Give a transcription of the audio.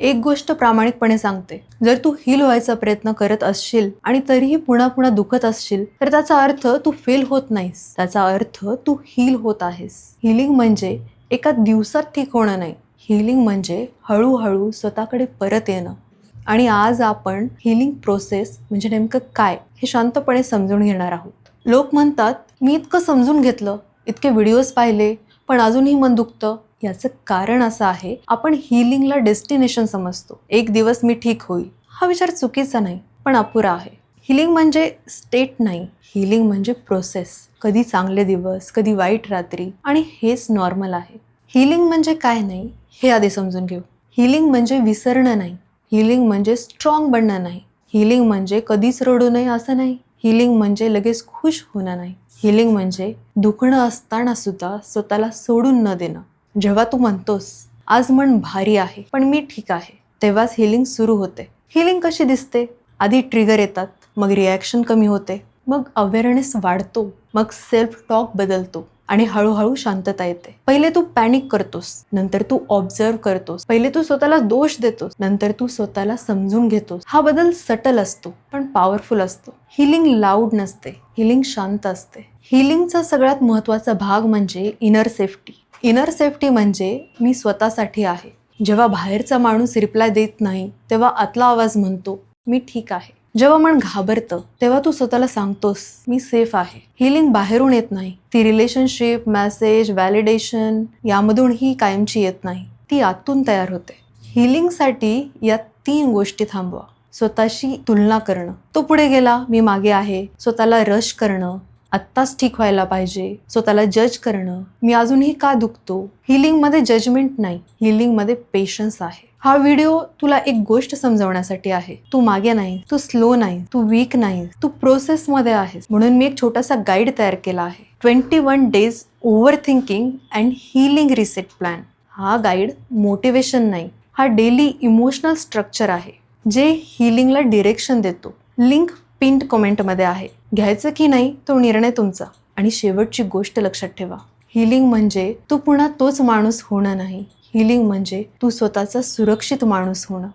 एक गोष्ट प्रामाणिकपणे सांगते. जर तू हील व्हायचा प्रयत्न करत असशील आणि तरीही पुन्हा पुन्हा दुखत असशील तर त्याचा अर्थ तू फेल होत नाहीस. त्याचा अर्थ तू हील होत आहेस. हिलिंग म्हणजे एका दिवसात ठीक होणं नाही. हिलिंग म्हणजे हळूहळू स्वतःकडे परत येणं. आणि आज आपण हिलिंग प्रोसेस म्हणजे नेमकं काय हे शांतपणे समजून घेणार आहोत. लोक म्हणतात मी इतकं समजून घेतलं इतके व्हिडिओज पाहिले पण अजूनही मन दुखतं. याचं कारण असं आहे आपण हिलिंगला डेस्टिनेशन समजतो. एक दिवस मी ठीक होईल. हा विचार चुकीचा नाही पण अपुरा आहे. हिलिंग म्हणजे स्टेट नाही. हिलिंग म्हणजे प्रोसेस कधी चांगले दिवस कधी वाईट रात्री आणि हेच नॉर्मल आहे. हिलिंग म्हणजे काय नाही हे आधी समजून घेऊ. हिलिंग म्हणजे विसरणं नाही. हिलिंग म्हणजे स्ट्रॉंग बनणं नाही. हिलिंग म्हणजे कधीच रडू नये असं नाही. हिलिंग म्हणजे लगेच खुश होणं नाही. हिलिंग म्हणजे दुखणं असताना सुद्धा स्वतःला सोडून न देणं. जेव्हा तू म्हणतोस आज मन भारी आहे पण मी ठीक आहे तेव्हाच हिलिंग सुरू होते. हिलिंग कशी दिसते? आधी ट्रिगर येतात मग रिॲक्शन कमी होते मग अवेअरनेस वाढतो मग सेल्फ टॉक बदलतो आणि हळूहळू शांतता येते. पहिले तू पॅनिक करतोस नंतर तू ऑब्झर्व करतोस पहिले तू स्वतःला दोष देतोस नंतर तू स्वतःला समजून घेतोस. हा बदल सटल असतो पण पॉवरफुल असतो. हिलिंग लाऊड नसते हिलिंग शांत असते. हिलिंगचा सगळ्यात महत्त्वाचा भाग म्हणजे इनर सेफ्टी इनर सेफ्टी म्हणजे मी स्वतःसाठी आहे. जेव्हा बाहेरचा माणूस रिप्लाय देत नाही तेव्हा आतला आवाज म्हणतो मी ठीक आहे. जेव्हा मन घाबरतं तेव्हा तू स्वतःला सांगतोस मी सेफ आहे. हिलिंग बाहेरून येत नाही. ती रिलेशनशिप मॅसेज व्हॅलिडेशन यामधून ही कायमची येत नाही. ती आतून तयार होते. हिलिंगसाठी या तीन गोष्टी थांबवा. स्वतःशी तुलना करणं. तो पुढे गेला मी मागे आहे. स्वतःला रश करणं. आत्ताच ठीक व्हायला पाहिजे. स्वतःला जज करणं. मी अजूनही का दुखतो? हिलिंगमध्ये जजमेंट नाही. हिलिंगमध्ये पेशन्स आहे. हा व्हिडिओ तुला एक गोष्ट समजवण्यासाठी आहे. तू मागे नाही. तू स्लो नाही. तू वीक नाही. तू प्रोसेसमध्ये आहेस. म्हणून मी एक छोटासा गाईड तयार केला आहे. Twenty one days over thinking and healing reset plan हा गाईड मोटिवेशन नाही. हा डेली इमोशनल स्ट्रक्चर आहे. जे हिलिंगला डिरेक्शन देतो. लिंक पिंट कमेंटमध्ये आहे. घ्यायचं की नाही तो निर्णय तुमचा. आणि शेवटची गोष्ट लक्षात ठेवा. हिलिंग म्हणजे तू पुन्हा तोच माणूस होणं नाही. हिलिंग म्हणजे तू स्वतःचा सुरक्षित माणूस होणं.